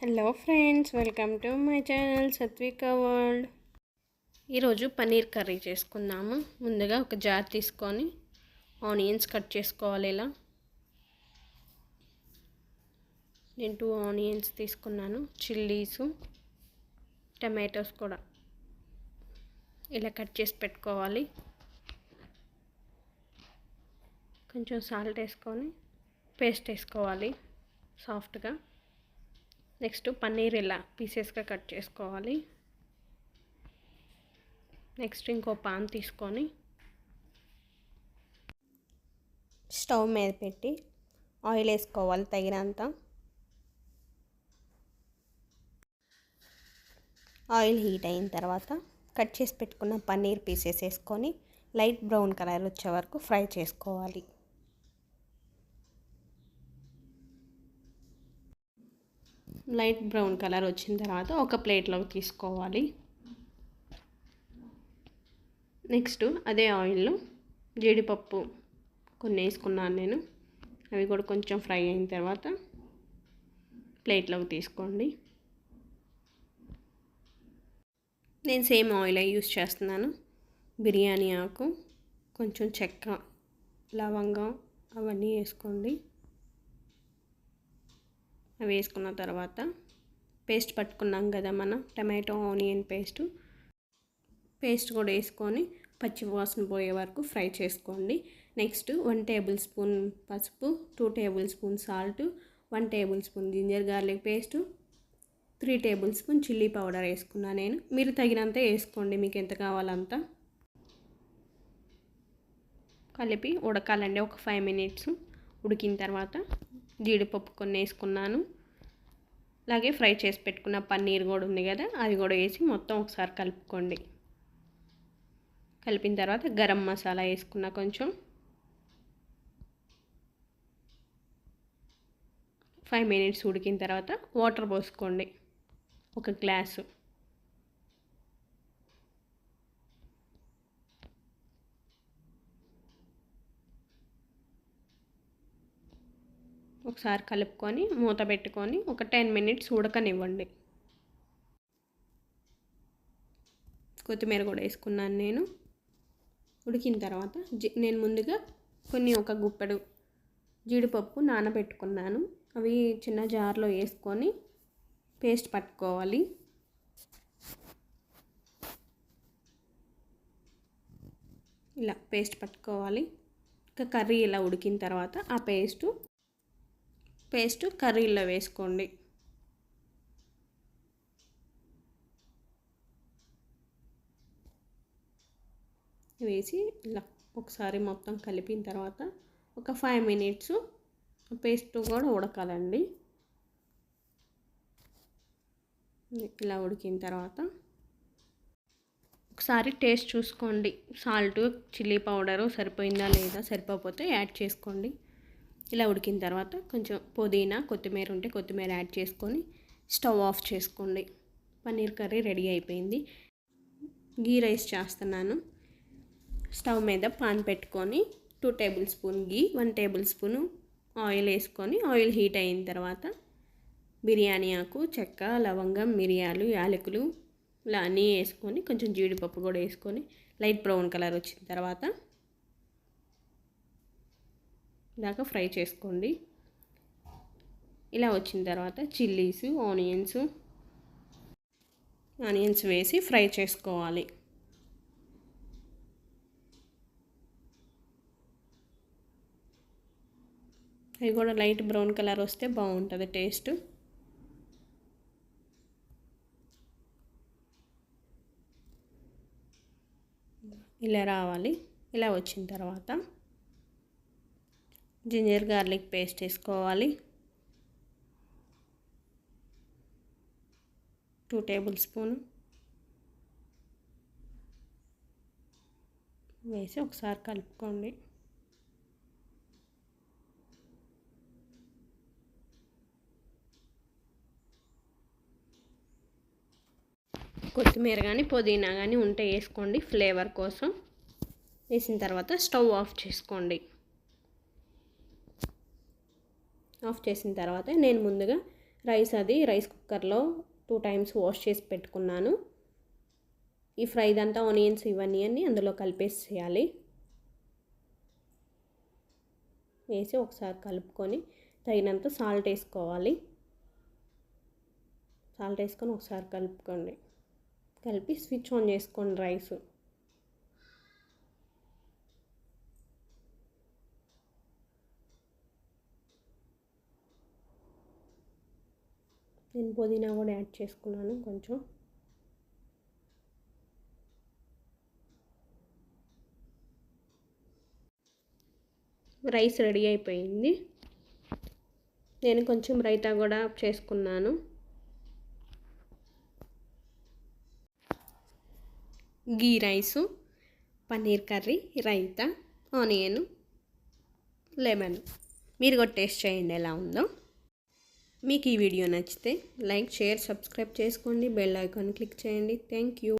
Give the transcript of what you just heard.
Hello friends welcome to my channel Satvika world. ఈరోజు paneer curry చేసుకుందాము. ముందుగా ఒక జార్ తీసుకొని ఆనియన్స్ కట్ చేసుకోవాలి ఇలా. నేను టూ ఆనియన్స్ తీసుకున్నాను చిల్లీసు టమాటోస్ కూడా. ఇలా కట్ చేసి పెట్టుకోవాలి. కొంచెం సాల్ట్ వేసుకొని పేస్ట్ వేసుకోవాలి సాఫ్ట్గా. నెక్స్ట్ పన్నీర్ ఇలా పీసెస్గా కట్ చేసుకోవాలి. నెక్స్ట్ ఇంకో పాన్ తీసుకొని స్టవ్ మీద పెట్టి ఆయిల్ వేసుకోవాలి తగినంత. ఆయిల్ హీట్ అయిన తర్వాత కట్ చేసి పెట్టుకున్న పన్నీర్ పీసెస్ వేసుకొని లైట్ బ్రౌన్ కలర్ వచ్చే వరకు ఫ్రై చేసుకోవాలి. లైట్ బ్రౌన్ కలర్ వచ్చిన తర్వాత ఒక ప్లేట్లోకి తీసుకోవాలి. నెక్స్ట్ అదే ఆయిల్లో జీడిపప్పు కొన్ని వేసుకున్నాను నేను. అవి కూడా కొంచెం ఫ్రై అయిన తర్వాత ప్లేట్లోకి తీసుకోండి. నేను సేమ్ ఆయిల్ యూస్ చేస్తున్నాను. బిర్యానీ ఆకు కొంచెం చెక్క లవంగం అవన్నీ వేసుకోండి. వేసుకున్న తర్వాత పేస్ట్ పట్టుకున్నాం కదా మనం టమాటో ఆనియన్ పేస్ట్. పేస్ట్ కూడా వేసుకొని పచ్చి వాసన పోయే వరకు ఫ్రై చేసుకోండి. నెక్స్ట్ వన్ టేబుల్ స్పూన్ పసుపు two tablespoon salt one tablespoon ginger garlic paste three tablespoon chilli powder వేసుకున్నా నేను. మీరు తగినంత వేసుకోండి మీకు ఎంత కావాలంత. కలిపి ఉడకాలండి ఒక ఫైవ్ మినిట్స్ ఉడికిన తర్వాత. జీడిపప్పు కొన్ని వేసుకున్నాను. అలాగే ఫ్రై చేసి పెట్టుకున్న పన్నీర్ కూడా ఉంది కదా అది కూడా వేసి మొత్తం ఒకసారి కలుపుకోండి. కలిపిన తర్వాత గరం మసాలా వేసుకున్న కొంచెం. ఫైవ్ మినిట్స్ ఉడికిన తర్వాత వాటర్ పోసుకోండి. ఒక గ్లాసు. ఒకసారి కలుపుకొని మూత పెట్టుకొని ఒక టెన్ మినిట్స్ ఉడకనివ్వండి. కొత్తిమీర కూడా వేసుకున్నాను నేను. ఉడికిన తర్వాత నేను ముందుగా కొన్ని ఒక గుప్పెడు జీడిపప్పు నానబెట్టుకున్నాను. అవి చిన్న జార్లో వేసుకొని పేస్ట్ పట్టుకోవాలి. ఇలా పేస్ట్ పట్టుకోవాలి. ఇంకా కర్రీ ఇలా ఉడికిన తర్వాత ఆ పేస్టు పేస్ట్ కర్రీలో వేసుకోండి. వేసి ఇలా ఒకసారి మొత్తం కలిపిన తర్వాత ఒక ఫైవ్ మినిట్స్ పేస్ట్ కూడా ఉడకాలండి. ఇలా ఉడికిన తర్వాత ఒకసారి టేస్ట్ చూసుకోండి. సాల్ట్ చిల్లీ పౌడరు సరిపోయిందా లేదా సరిపోతే యాడ్ చేసుకోండి. ఇలా ఉడికిన తర్వాత కొంచెం పుదీనా కొత్తిమీర ఉంటే కొత్తిమీర యాడ్ చేసుకొని స్టవ్ ఆఫ్ చేసుకోండి. పన్నీర్ కర్రీ రెడీ అయిపోయింది. గీ రైస్ చేస్తున్నాను. స్టవ్ మీద పాన్ పెట్టుకొని two tablespoon ghee one tablespoon oil వేసుకొని ఆయిల్ హీట్ అయిన తర్వాత బిర్యానీ ఆకు చెక్క లవంగం మిరియాలు యాలకులు ఇలా అన్నీ వేసుకొని కొంచెం జీడిపప్పు కూడా వేసుకొని లైట్ బ్రౌన్ కలర్ వచ్చిన తర్వాత దాకా ఫ్రై చేసుకోండి. ఇలా వచ్చిన తర్వాత చిల్లీస్ ఆనియన్స్ ఆనియన్స్ వేసి ఫ్రై చేసుకోవాలి. అవి కూడా లైట్ బ్రౌన్ కలర్ వస్తే బాగుంటుంది టేస్ట్. ఇలా రావాలి. ఇలా వచ్చిన తర్వాత జింజర్ గార్లిక్ పేస్ట్ వేసుకోవాలి. టూ టేబుల్ స్పూన్ వేసి ఒకసారి కలుపుకోండి. కొత్తిమీర కానీ పుదీనా కానీ ఉంటే వేసుకోండి ఫ్లేవర్ కోసం. వేసిన తర్వాత స్టవ్ ఆఫ్ చేసుకోండి. ఆఫ్ చేసిన తర్వాత నేను ముందుగా రైస్ అది రైస్ కుక్కర్లో టూ టైమ్స్ వాష్ చేసి పెట్టుకున్నాను. ఈ ఫ్రైదంతా ఆనియన్స్ ఇవన్నీ అన్ని అందులో కలిపేసి చేయాలి వేసి ఒకసారి కలుపుకొని తగినంత సాల్ట్ వేసుకోవాలి. సాల్ట్ వేసుకొని ఒకసారి కలుపుకోండి. కలిపి స్విచ్ ఆన్ చేసుకోండి రైస్. నేను పుదీనా కూడా యాడ్ చేసుకున్నాను కొంచెం. రైస్ రెడీ అయిపోయింది. నేను కొంచెం రైతా కూడా చేసుకున్నాను. Ghee rice paneer curry raita onion lemon. మీరు కూడా టేస్ట్ చేయండి ఎలా ఉందో. మీకు ఈ వీడియో నచ్చితే లైక్ షేర్ సబ్స్క్రైబ్ చేసుకోండి. బెల్ ఐకాన్ క్లిక్ చేయండి. Thank you.